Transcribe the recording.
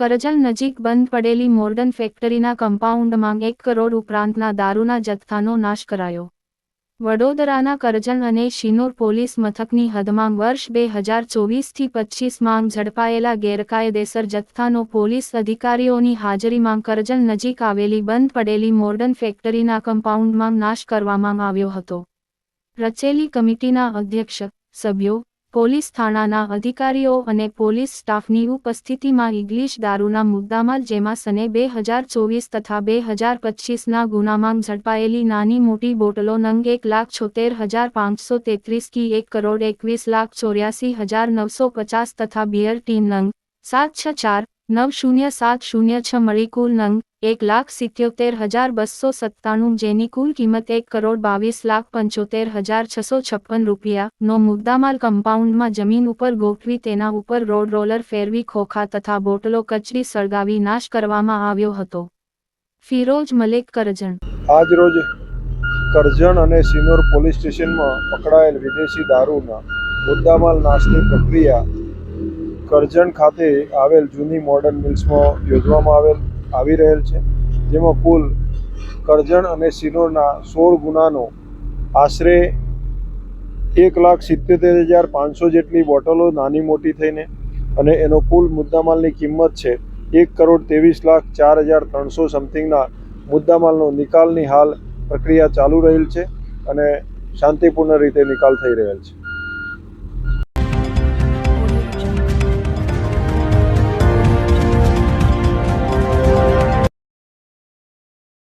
કરજણ નજીક બંધ પડેલી મોર્ડન ફેક્ટરીના કમ્પાઉન્ડમાં એક કરોડ ઉપરાંતના દારૂના જથ્થાનો નાશ કરાયો. વડોદરાના કરજણ અને શિનોર પોલીસ મથકની હદમાં વર્ષ બે હજાર ચોવીસથી પચીસમાં ઝડપાયેલા ગેરકાયદેસર જથ્થાનો પોલીસ અધિકારીઓની હાજરીમાં કરજણ નજીક આવેલી બંધ પડેલી મોર્ડન ફેક્ટરીના કમ્પાઉન્ડમાં નાશ કરવામાં આવ્યો હતો. રચેલી કમિટીના અધ્યક્ષ, સભ્યો પોલીસ થાણાના અધિકારીઓ અને પોલીસ સ્ટાફની ઉપસ્થિતિમાં ઇંગ્લિશ દારૂના મુદ્દામાલ જેમાં સને બે હજાર ચોવીસ તથા બે હજાર પચ્ચીસના ગુનામાં ઝડપાયેલી નાની મોટી બોટલો નંગ એક લાખ છોતેર હજાર પાંચસો તેત્રીસ કી એક કરોડ એકવીસ લાખ ચોર્યાસી હજાર નવસો પચાસ તથા બિયર ટીમ નંગ સાત છ ચાર નવ શૂન્ય સાત શૂન્ય છ મળી કુલ નંગ એક લાખ સિત્યોતેર હજાર બસો સત્તાણું જેની કુલ કિંમત એક કરોડ બાવીસ લાખ પંચોતેર હજાર છસો છપ્પન રૂપિયા નો મુદ્દામાલ કમ્પાઉન્ડમાં જમીન ઉપર ગોઠવી તેના ઉપર રોડ રોલર ફેરવી ખોખા તથા બોટલો કચડી સળગાવી નાશ કરવામાં આવ્યો હતો. ફિરોજ મલેક કરજણ. આજ રોજ કરજણ અને સિનોર પોલીસ સ્ટેશનમાં પકડાયેલ વિદેશી દારૂના મુદ્દામાલ નાશની પ્રક્રિયા કરજણ ખાતે આવેલ જૂની મોડર્ન મિલ્સમાં યોજવામાં આવેલ આવી રહેલ છે, જેમાં કુલ કરજણ અને સિનોરના સોળ ગુનાનો આશરે એક લાખ સિત્તેર હજાર પાંચસો જેટલી બોટલો નાની મોટી થઈને અને એનો કુલ મુદ્દામાલની કિંમત છે એક કરોડ ત્રેવીસ લાખ ચાર હજાર ત્રણસો સમથિંગના મુદ્દામાલનો નિકાલની હાલ પ્રક્રિયા ચાલુ રહેલ છે અને શાંતિપૂર્ણ રીતે નિકાલ થઈ રહેલ છે.